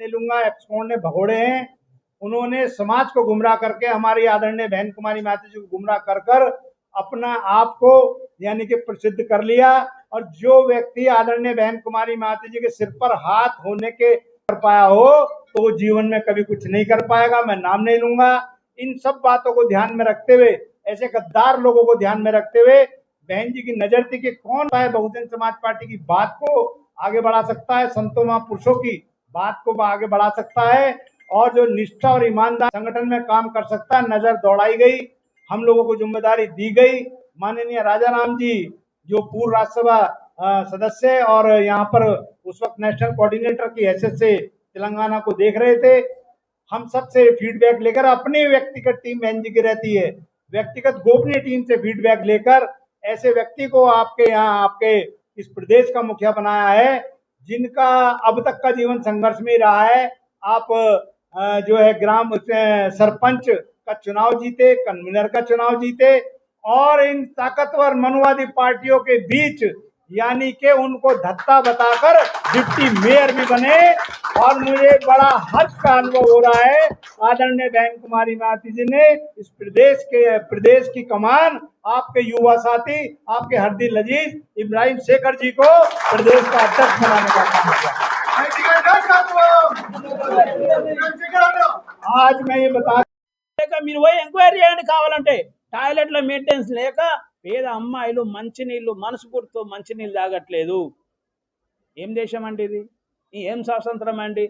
नहीं लूँगा एप्सकोन ने भगोड़े हैं। उन्होंने समाज को गुमराह करके, हमारी आदरणीय बहन कुमारी माता जी को गुमराह कर कर अपना आप को यानी कि प्रसिद्ध कर लिया और जो व्यक्ति आदरणीय बहन कुमारी माता जी के सिर पर हाथ होने के कर पाया हो तो वो जीवन में कभी कुछ नहीं कर पाएगा, मैं नाम नहीं लूँगा। इन सब बातों को ध्यान में रखते हुए, ऐसे गद्दार लोगों को ध्यान में रखते हुए, बहन जी की नज़र थी कि कौन है बहुजन समाज पार्टी की बात को आगे बढ़ा सकता है संतों महापुरुषों की। बात को आगे बढ़ा सकता है और जो निष्ठा और ईमानदार संगठन में काम कर सकता है, नज़र दौड़ाई गई, हम लोगों को ज़िम्मेदारी दी गई। माननीय राजा राम जी, जो पूर्व राज्यसभा सदस्य और यहाँ पर उस वक्त नेशनल कोऑर्डिनेटर की हैसियत से तेलंगाना को देख रहे थे, हम सबसे फीडबैक लेकर अपनी व्यक्तिगत टीम बहन जी की रहती है। व्यक्तिगत गोपनीय टीम से फीडबैक लेकर ऐसे व्यक्ति को आपके यहाँ, आपके इस प्रदेश का मुखिया बनाया है। जिनका अब तक का जीवन संघर्ष में रहा है, आप जो है ग्राम सरपंच का चुनाव जीते कन्वीनर का चुनाव जीते, और इन ताकतवर मनुवादी पार्टियों के बीच, यानी के उनको धत्ता बताकर, डिप्टी मेयर भी बने और मुझे बड़ा हर्ष का अनुभव हो रहा है आदरणीय बहन कुमारी माती जी ने इस प्रदेश के प्रदेश की कमान आपके युवा साथी आपके हरदी लजीज इब्राहिम शेखर जी को प्रदेश का अध्यक्ष बनाने का काम किया आज मैं ये बता లేక మీరు పోయి ఎంక్వైరీ చేయండి కావాలంటే టాయిలెట్ల మెయింటెనెన్స్ లేక పేద అమ్మాయిలు మంచినీళ్ళు మనసు పుడుతూ మంచినీళ్ళు తాగట్లేదు ఏం దేశం అండి ఇది ఈ ఏం స్వాతంత్రం అండి?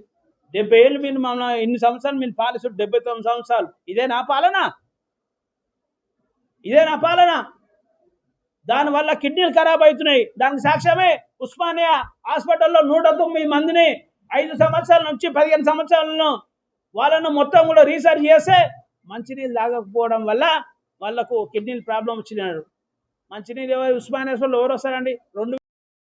డెబ్బై ఏళ్ళు మీరు మన ఇన్ని సంవత్సరాలు మీరు పాలిస్తారు డెబ్బై తొమ్మిది సంవత్సరాలు. ఇదే నా పాలన. ఇదే నా పాలన. దానివల్ల కిడ్నీలు ఖరాబ్ అవుతున్నాయి. దానికి సాక్ష్యమే ఉస్మానియా హాస్పిటల్లో నూట తొమ్మిది మందిని ఐదు సంవత్సరాల నుంచి పదిహేను సంవత్సరాలను వాళ్ళను మొత్తం కూడా రీసెర్చ్ చేస్తే మంచినీళ్ళు తాగకపోవడం వల్ల వాళ్ళకు కిడ్నీలు ప్రాబ్లం వచ్చినారు. మంచినీళ్ళు ఎవరు ఉస్మానియాలో ఎవరు వస్తారండి? రెండు